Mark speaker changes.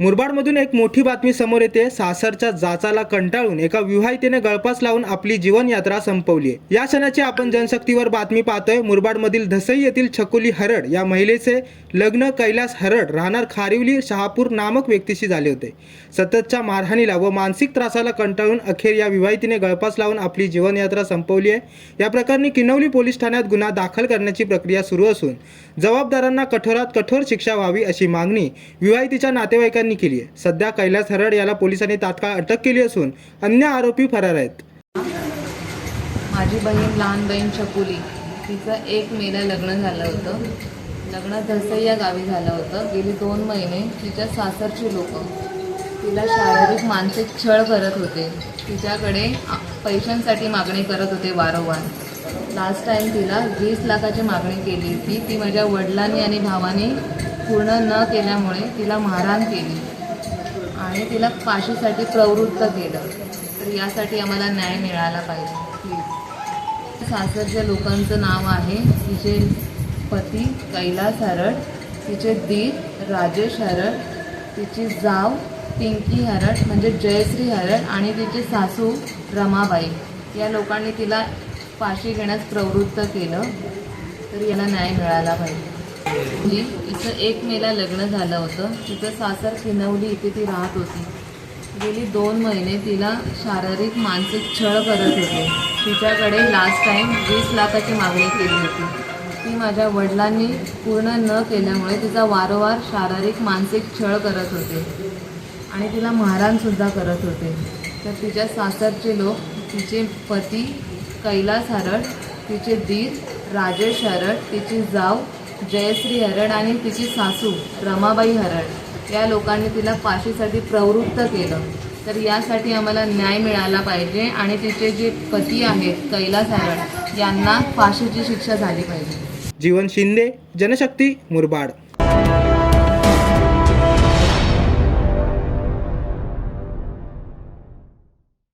Speaker 1: मुरबाडमधून एक मोठी बातमी समोर येते. सासरच्या जाचाला कंटाळून एका विवाहितेने गळपास लावून आपली जीवनयात्रा संपवली आहे. या क्षणाची आपण जनशक्तीवर बातमी पाहतोय. मुरबाडमधील धसई येथील छकुली हरड या महिलेचे लग्न कैलास हरड राहणार खारिवली शहापूर नामक व्यक्तीशी झाले होते. सततच्या मारहाणीला व मानसिक त्रासाला कंटाळून अखेर या विवाहितीने गळपास लावून आपली जीवनयात्रा संपवली आहे. या प्रकरणी किनवली पोलीस ठाण्यात गुन्हा दाखल करण्याची प्रक्रिया सुरू असून जबाबदारांना कठोरात कठोर शिक्षा व्हावी अशी मागणी विवाहितीच्या नातेवाईका पोलिसांनी केली आहे. सध्या कैलास हरड याला पोलिसांनी तात्काळ अटक केली असून अन्य आरोपी फरार आहेत.
Speaker 2: माझी बहीण लहान बहीण छकुली तिचं एक मेला लग्न झालं होतं. लग्न धसई या गावी झालं होतं. गेली दोन महिने तिच्या सासरची लोक. तिला शारीरिक मानसिक छळ करत होते. तिच्याकडे पैशांसाठी मागणी करत होते वारंवार. लास्ट टाईम तिला वीस लाखाची मागणी केली होती. ती माझ्या वडिलांनी आणि भावाने पूर्ण न केल्यामुळे तिला मारहाण केली. आणि तिला फाशीसाठी प्रवृत्त केलं. तर यासाठी आम्हाला न्याय मिळाला पाहिजे प्लीज सासरच्या लोकांचं नाव आहे तिचे पती कैलास हरड तिचे दीर राजेश हरड तिची जाव पिंकी हरड म्हणजे जयश्री हरड आणि तिचे सासू रमाबाई. या लोकांनी तिला फाशी घेण्यास प्रवृत्त केलं. तर याला न्याय मिळाला पाहिजे. जी तिचं एक मेला लग्न झालं होतं. तिचं सासर किनवली इथे ती राहत होती. गेली दोन महिने तिला शारीरिक मानसिक छळ करत होते. तिच्याकडे लास्ट टाईम वीस लाखाची मागणी केली होती. ती माझ्या वडिलांनी पूर्ण न केल्यामुळे तिचा वारंवार शारीरिक मानसिक छळ करत होते. आणि तिला मारहाणसुद्धा करत होते. तर तिच्या सासरचे लोक तिचे पती कैलास हरड तिचे दीर राजेश हरड तिची जाव जयश्री हरड आणि तिची सासू रमाबाई हरड या लोकांनी तिला फाशीसाठी प्रवृत्त केलं. तर यासाठी आम्हाला न्याय मिळाला पाहिजे आणि तिचे जे पती आहेत कैलास हरड यांना फाशीची शिक्षा झाली पाहिजे.
Speaker 1: जीवन शिंदे जनशक्ती मुरबाड.